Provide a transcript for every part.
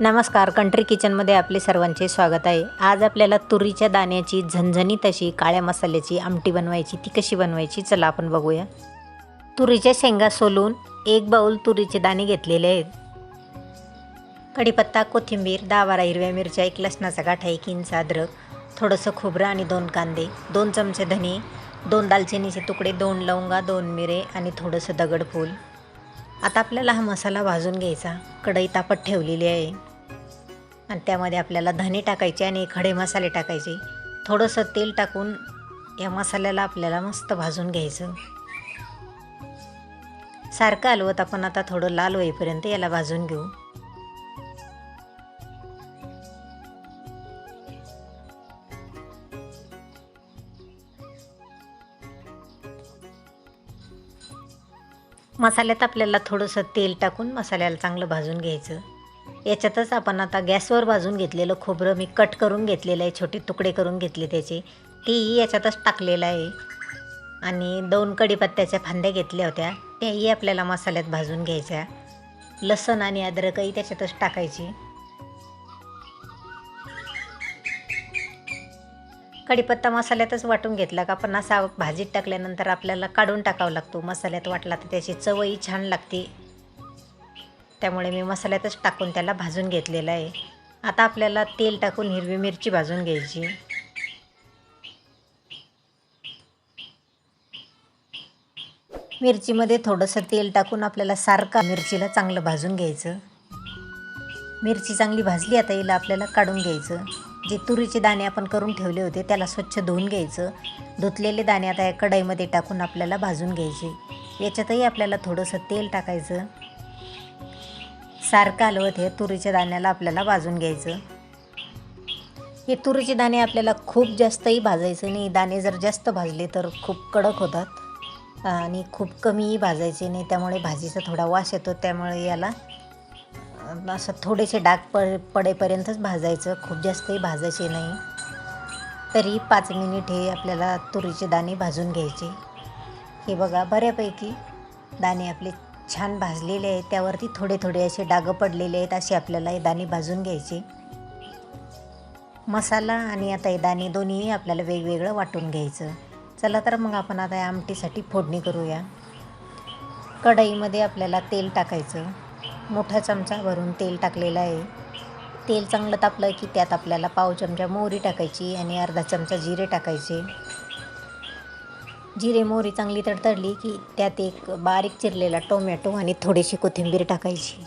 नमस्कार कंट्री किचनमध्ये आपले सर्वांचे स्वागत आहे. आज आपल्याला तुरीच्या दाण्याची झणझणीत अशी काळ्या मसाल्याची आमटी बनवायची ती कशी बनवायची चला आपण बघूया. तुरीच्या शेंगा सोलून एक बाऊल तुरीचे दाणे घेतलेले आहेत. कढीपत्ता कोथिंबीर दहा बारा हिरव्या मिरच्या एक लसणाचा गाठा एक इंच अद्रक थोडंसं खोबरं आणि दोन कांदे दोन चमचे धने दोन दालचिनीचे तुकडे दोन लवंगा दोन मिरे आणि थोडंसं दगडफूल. आता आपल्याला हा मसाला भाजून घ्यायचा. कढई तापत ठेवलेली आहे. आणि त्यामध्ये आपल्याला धने टाकायचे आणि खडे मसाले टाकायचे. थोडंसं तेल टाकून या मसाल्याला आपल्याला मस्त भाजून घ्यायचं. सारखं हलवत आपण आता थोडं लाल होईपर्यंत याला भाजून घेऊ. मसाल्यात आपल्याला थोडंसं तेल टाकून मसाल्याला चांगलं भाजून घ्यायचं. याच्यातच आपण आता गॅसवर भाजून घेतलेलं खोबरं मी कट करून घेतलेलं आहे छोटे तुकडे करून घेतले त्याचे. तेही याच्यातच टाकलेलं आहे. आणि दोन कढीपत्त्याच्या फांद्या घेतल्या होत्या त्याही आपल्याला मसाल्यात भाजून घ्यायच्या. लसण आणि अद्रकही त्याच्यातच टाकायची. कढीपत्ता मसाल्यातच वाटून घेतला का? पण असा भाजीत टाकल्यानंतर आपल्याला काढून टाकावा लागतो. मसाल्यात वाटला तर त्याची चवही छान लागते. त्यामुळे मी मसाल्यातच टाकून त्याला भाजून घेतलेलं आहे. आता आपल्याला तेल टाकून हिरवी मिरची भाजून घ्यायची. मिरचीमध्ये थोडंसं तेल टाकून आपल्याला सारखा मिरचीला चांगलं भाजून घ्यायचं. मिरची चांगली भाजली आता येईल आपल्याला काढून घ्यायचं. जे तुरीचे दाणे आपण करून ठेवले होते त्याला स्वच्छ धुवून घ्यायचं. धुतलेले दाणे आता या कढईमध्ये टाकून आपल्याला भाजून घ्यायचे. याच्यातही आपल्याला थोडंसं तेल टाकायचं. सारखं हलवत हे तुरीच्या दाण्याला आपल्याला भाजून घ्यायचं. हे तुरीचे दाणे आपल्याला खूप जास्तही भाजायचं नाही. दाणे जर जास्त भाजले तर खूप कडक होतात. आणि खूप कमीही भाजायचे नाही. त्यामुळे भाजीचा थोडा वास येतो. त्यामुळे याला असं थोडेसे डाग प पडेपर्यंतच भाजायचं. खूप जास्तही भाजायचे नाही. तरी पाच मिनिट हे आपल्याला तुरीचे दाणे भाजून घ्यायचे. हे बघा बऱ्यापैकी दाणे आपले छान भाजलेले आहेत. त्यावरती थोडे थोडे असे डागं पडलेले आहेत असे आपल्याला हे दाणे भाजून घ्यायचे. मसाला आणि आता हे दाणे दोन्हीही आपल्याला वेगवेगळं वाटून घ्यायचं. चला तर मग आपण आता या आमटीसाठी फोडणी करूया. कढईमध्ये आपल्याला तेल टाकायचं. मोठा चमचा भरून तेल टाकलेलं आहे. तेल चांगलं तापलं की त्यात आपल्याला पाव चमचा मोहरी टाकायची आणि अर्धा चमचा जिरे टाकायचे. जिरे मोहरी चांगली तडतडली की त्यात एक बारीक चिरलेला टोमॅटो आणि थोडीशी कोथिंबीर टाकायची.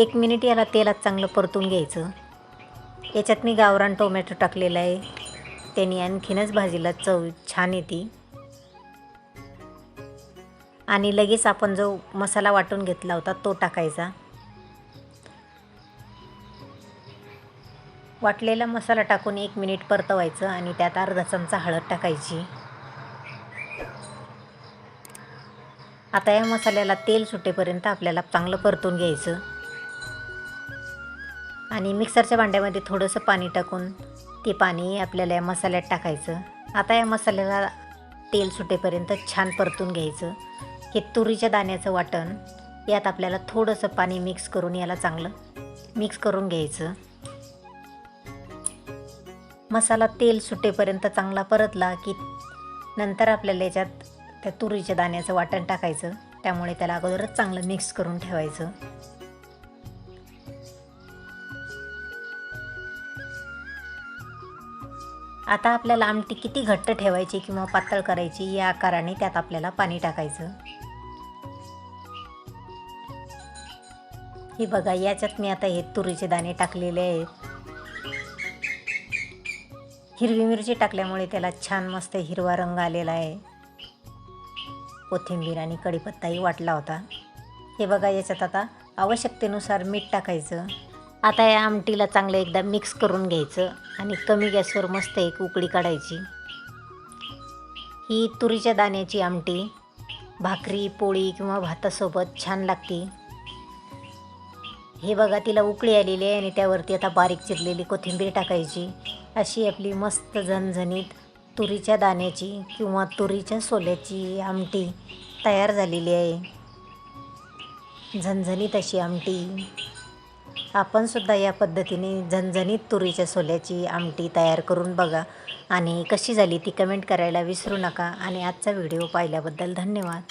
एक मिनिट याला तेलात चांगलं परतून घ्यायचं. याच्यात मी गावरान टोमॅटो टाकलेला आहे. त्याने आणखीनच भाजीला चव छान येते. आणि लगेच आपण जो मसाला वाटून घेतला होता तो टाकायचा. वाटलेला मसाला टाकून एक मिनिट परतवायचं आणि त्यात अर्धा चमचा हळद टाकायची. आता या मसाल्याला तेल सुटेपर्यंत आपल्याला चांगलं परतून घ्यायचं. आणि मिक्सरच्या भांड्यामध्ये थोडंसं पाणी टाकून ते पाणी आपल्याला या मसाल्यात टाकायचं. आता या मसाल्याला तेल सुटेपर्यंत छान परतून घ्यायचं. हे तुरीच्या दाण्याचं वाटण यात आपल्याला थोडंसं पाणी मिक्स करून याला चांगलं मिक्स करून घ्यायचं. मसाला तेल सुटेपर्यंत चांगला परतला की नंतर आपल्याला याच्यात त्या तुरीच्या दाण्याचं वाटण टाकायचं. त्यामुळे त्याला अगोदरच चांगलं मिक्स करून ठेवायचं. आता आपल्याला आमटी किती घट्ट ठेवायची किंवा पातळ करायची या आकाराने त्यात आपल्याला पाणी टाकायचं. हे बघा याच्यात मी आता हे तुरीचे दाणे टाकलेले आहेत. हिरवी मिरची टाकल्यामुळे त्याला छान मस्त हिरवा रंग आलेला आहे. कोथिंबीर आणि कढीपत्ताही वाटला होता. हे बघा याच्यात आता आवश्यकतेनुसार मीठ टाकायचं. आता या आमटीला चांगलं एकदा मिक्स करून घ्यायचं आणि कमी गॅसवर मस्त एक उकळी काढायची. ही तुरीच्या दाण्याची आमटी भाकरी पोळी किंवा भातासोबत छान लागते. हे बघा तिला उकळी आलेली आहे आणि त्यावरती आता बारीक चिरलेली कोथिंबीर टाकायची. अशी आपली मस्त झणझणीत तुरीच्या दाण्याची किंवा तुरीच्या सोल्याची आमटी तयार झालेली आहे. झणझणीत अशी आमटी. आपण सुद्धा या पद्धतीने झणझणीत तुरीच्या सोल्याची आमटी तयार करून बघा. आणि कशी झाली ती कमेंट करायला विसरू नका. आणि आजचा व्हिडिओ पाहिल्याबद्दल धन्यवाद.